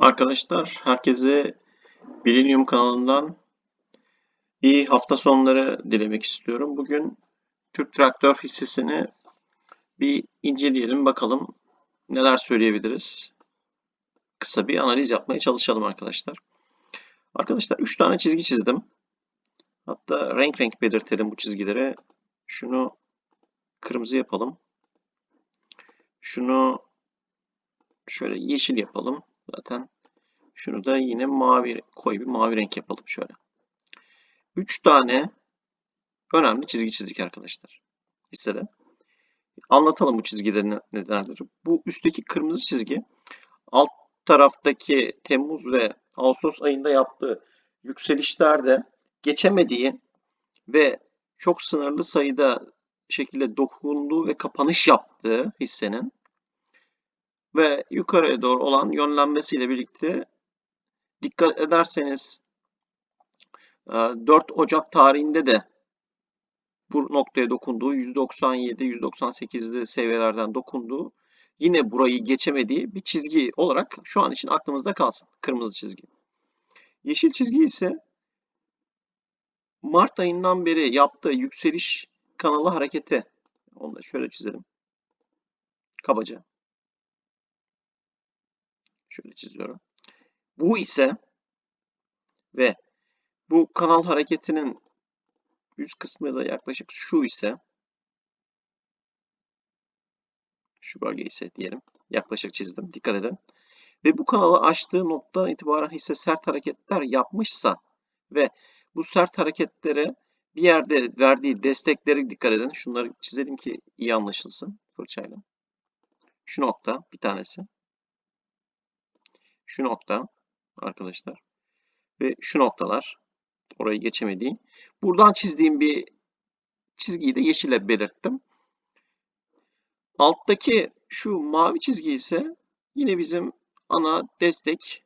Arkadaşlar herkese Bilinium kanalından iyi hafta sonları dilemek istiyorum. Bugün Türk Traktör hissesini bir inceleyelim bakalım neler söyleyebiliriz. Kısa bir analiz yapmaya çalışalım arkadaşlar. Arkadaşlar 3 tane çizgi çizdim. Hatta renk renk belirtelim bu çizgilere. Şunu kırmızı yapalım. Şunu şöyle yeşil yapalım. Zaten şunu da yine mavi koyu bir mavi renk yapalım şöyle. 3 tane önemli çizgi çizdik arkadaşlar. Hissede. Anlatalım bu çizgilerin nelerdir. Bu üstteki kırmızı çizgi alt taraftaki Temmuz ve Ağustos ayında yaptığı yükselişlerde geçemediği ve çok sınırlı sayıda şekilde dokunduğu ve kapanış yaptığı hissenin ve yukarıya doğru olan yönlenmesiyle birlikte dikkat ederseniz 4 Ocak tarihinde de bu noktaya dokunduğu 197-198'li seviyelerden dokunduğu yine burayı geçemediği bir çizgi olarak şu an için aklımızda kalsın. Kırmızı çizgi. Yeşil çizgi ise Mart ayından beri yaptığı yükseliş kanalı hareketi. Onu da şöyle çizelim. Kabaca. Şöyle çiziyorum. Bu ise ve bu kanal hareketinin yüz kısmı da yaklaşık şu ise şu bölge ise diyelim. Yaklaşık çizdim. Dikkat edin. Ve bu kanalı açtığı noktadan itibaren hisse sert hareketler yapmışsa ve bu sert hareketlere bir yerde verdiği destekleri dikkat edin. Şunları çizelim ki iyi anlaşılsın fırçayla. Şu nokta bir tanesi. Şu nokta arkadaşlar. Ve şu noktalar. Orayı geçemediğim. Buradan çizdiğim bir çizgiyi de yeşile belirttim. Alttaki şu mavi çizgi ise yine bizim ana destek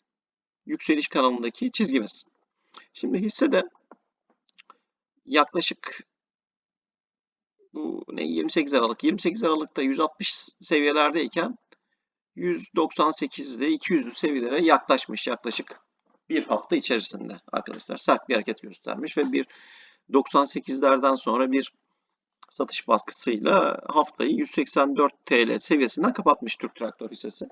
yükseliş kanalındaki çizgimiz. Şimdi hisse de yaklaşık bu ne 28 Aralık 28 Aralık'ta 160 seviyelerdeyken 198'de 200'lü seviyelere yaklaşmış yaklaşık bir hafta içerisinde arkadaşlar sert bir hareket göstermiş ve bir 98'lerden sonra bir satış baskısıyla haftayı 184 TL seviyesinden kapatmış Türk Traktör hissesi.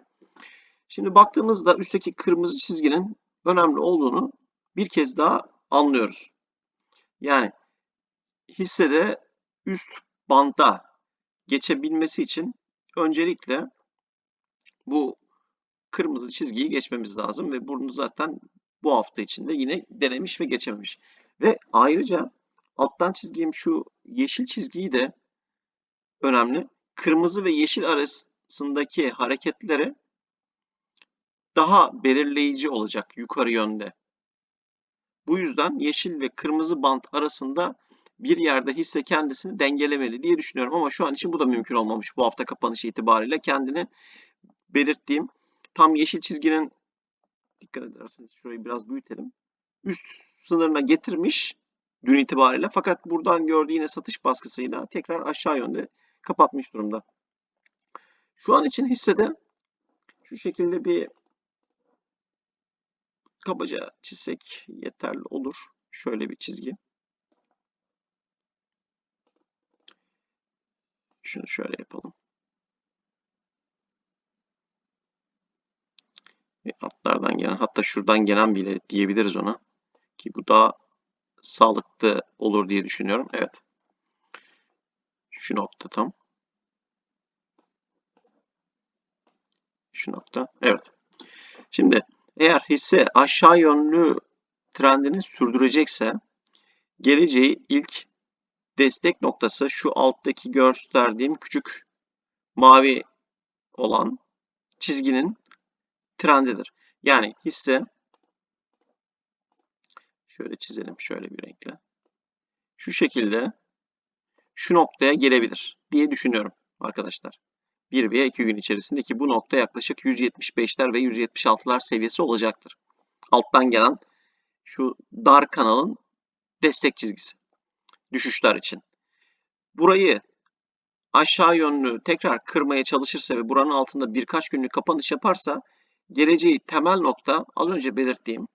Şimdi baktığımızda üstteki kırmızı çizginin önemli olduğunu bir kez daha anlıyoruz. Yani hissede üst banda geçebilmesi için öncelikle bu kırmızı çizgiyi geçmemiz lazım ve bunu zaten bu hafta içinde yine denemiş ve geçememiş. Ve ayrıca alttan çizgim şu yeşil çizgiyi de önemli. Kırmızı ve yeşil arasındaki hareketleri daha belirleyici olacak yukarı yönde. Bu yüzden yeşil ve kırmızı bant arasında bir yerde hisse kendisini dengelemeli diye düşünüyorum ama şu an için bu da mümkün olmamış bu hafta kapanışı itibariyle kendini belirttiğim tam yeşil çizginin dikkat ederseniz şurayı biraz büyütelim. Üst sınırına getirmiş dün itibariyle fakat buradan gördüğü yine satış baskısıyla tekrar aşağı yönde kapatmış durumda. Şu an için hissede şu şekilde bir kabaca çizsek yeterli olur. Şöyle bir çizgi. Şunu şöyle yapalım. Altlardan gelen hatta şuradan gelen bile diyebiliriz ona. Ki bu daha sağlıklı olur diye düşünüyorum. Evet. Şu nokta tam. Şu nokta. Evet. Şimdi eğer hisse aşağı yönlü trendini sürdürecekse geleceği ilk destek noktası şu alttaki gösterdiğim küçük mavi olan çizginin trendidir. Yani hisse şöyle çizelim şöyle bir renkle. Şu şekilde şu noktaya gelebilir diye düşünüyorum arkadaşlar. 1 veya 2 gün içerisindeki bu nokta yaklaşık 175'ler ve 176'lar seviyesi olacaktır. Alttan gelen şu dar kanalın destek çizgisi. Düşüşler için. Burayı aşağı yönlü tekrar kırmaya çalışırsa ve buranın altında birkaç günlük kapanış yaparsa geleceği temel nokta az önce belirttiğim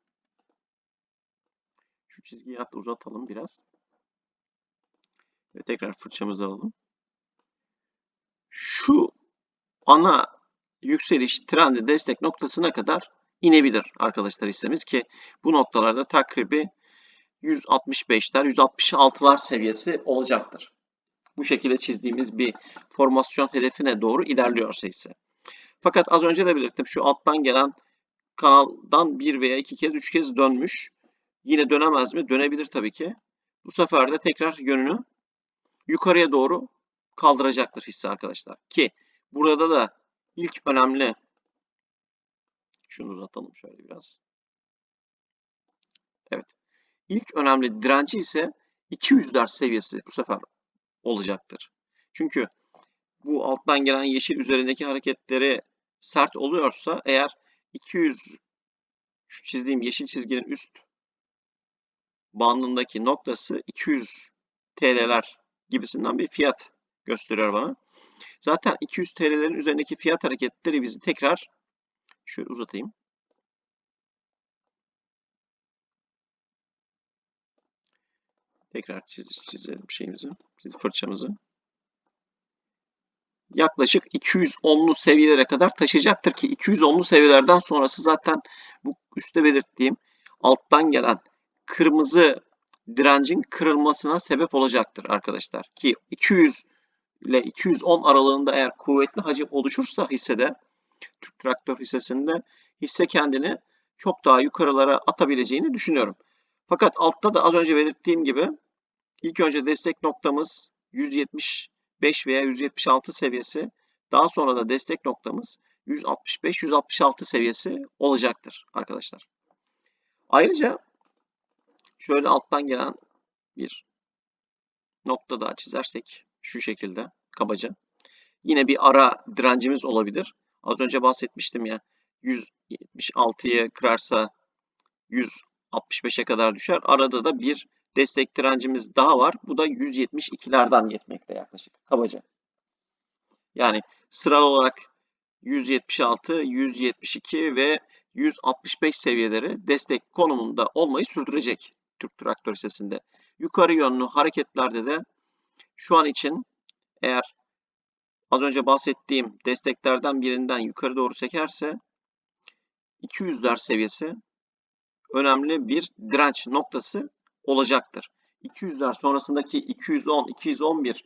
şu çizgiyi hatta uzatalım biraz. Ve tekrar fırçamızı alalım. Şu ana yükseliş trendi destek noktasına kadar inebilir arkadaşlar hissemiz ki bu noktalarda takribi 165'ler, 166'lar seviyesi olacaktır. Bu şekilde çizdiğimiz bir formasyon hedefine doğru ilerliyorsa ise. Fakat az önce de belirttim şu alttan gelen kanaldan bir veya iki kez, üç kez dönmüş. Yine dönemez mi? Dönebilir tabii ki. Bu sefer de tekrar yönünü yukarıya doğru kaldıracaktır hisse arkadaşlar. Ki burada da ilk önemli şunu uzatalım şöyle biraz. Evet. İlk önemli direnci ise 200'ler seviyesi bu sefer olacaktır. Çünkü bu alttan gelen yeşil üzerindeki hareketleri sert oluyorsa eğer 200 şu çizdiğim yeşil çizginin üst bandındaki noktası 200 TL'ler gibisinden bir fiyat gösteriyor bana. Zaten 200 TL'lerin üzerindeki fiyat hareketleri bizi tekrar şöyle uzatayım. Tekrar çiz, çizelim şeyimizi, çiz fırçamızı. Yaklaşık 210'lu seviyelere kadar taşıyacaktır ki 210'lu seviyelerden sonrası zaten bu üstte belirttiğim alttan gelen kırmızı direncin kırılmasına sebep olacaktır arkadaşlar. Ki 200 ile 210 aralığında eğer kuvvetli hacim oluşursa hissede Türk Traktör hissesinde hisse kendini çok daha yukarılara atabileceğini düşünüyorum. Fakat altta da az önce belirttiğim gibi ilk önce destek noktamız 175 veya 176 seviyesi. Daha sonra da destek noktamız 165-166 seviyesi olacaktır arkadaşlar. Ayrıca şöyle alttan gelen bir nokta daha çizersek şu şekilde kabaca. Yine bir ara direncimiz olabilir. Az önce bahsetmiştim ya 176'yı kırarsa 165'e kadar düşer. Arada da bir destek direncimiz daha var. Bu da 172'lerden yetmekte yaklaşık kabaca. Yani sıralı olarak 176, 172 ve 165 seviyeleri destek konumunda olmayı sürdürecek Türk Traktör hissesinde. Yukarı yönlü hareketlerde de şu an için eğer az önce bahsettiğim desteklerden birinden yukarı doğru çekerse 200'ler seviyesi önemli bir direnç noktası olacaktır. 200'ler sonrasındaki 210, 211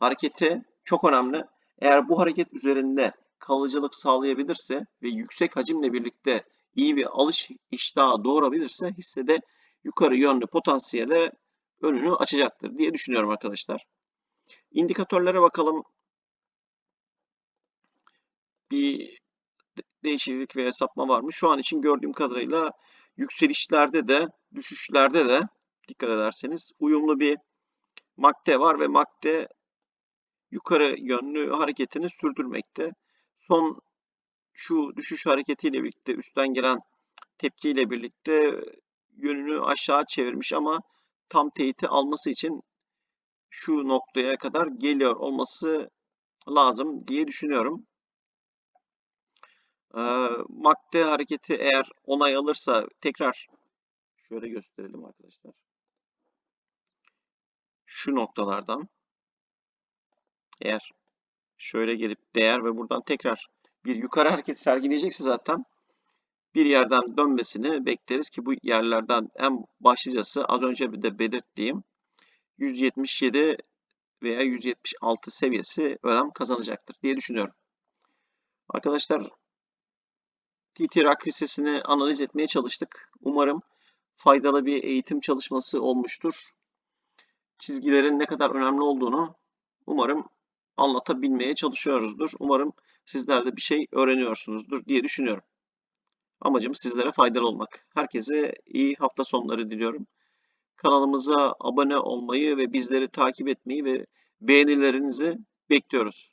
hareketi çok önemli. Eğer bu hareket üzerinde kalıcılık sağlayabilirse ve yüksek hacimle birlikte iyi bir alış iştahı doğurabilirse hissede yukarı yönlü potansiyele önünü açacaktır diye düşünüyorum arkadaşlar. İndikatörlere bakalım. Bir değişiklik ve sapma var mı? Şu an için gördüğüm kadarıyla yükselişlerde de düşüşlerde de dikkat ederseniz uyumlu bir MACD var ve MACD yukarı yönlü hareketini sürdürmekte. Son şu düşüş hareketiyle birlikte üstten gelen tepkiyle birlikte yönünü aşağı çevirmiş ama tam teyiti alması için şu noktaya kadar geliyor olması lazım diye düşünüyorum. Ee, MACD hareketi eğer onay alırsa tekrar şöyle gösterelim arkadaşlar. Şu noktalardan eğer şöyle gelip değer ve buradan tekrar bir yukarı hareket sergileyecekse zaten bir yerden dönmesini bekleriz ki bu yerlerden en başlıcası az önce de belirttiğim 177 veya 176 seviyesi önem kazanacaktır diye düşünüyorum. Arkadaşlar TTRAK hissesini analiz etmeye çalıştık. Umarım faydalı bir eğitim çalışması olmuştur. Çizgilerin ne kadar önemli olduğunu umarım anlatabilmeye çalışıyoruzdur. Umarım sizler de bir şey öğreniyorsunuzdur diye düşünüyorum. Amacım sizlere faydalı olmak. Herkese iyi hafta sonları diliyorum. Kanalımıza abone olmayı ve bizleri takip etmeyi ve beğenilerinizi bekliyoruz.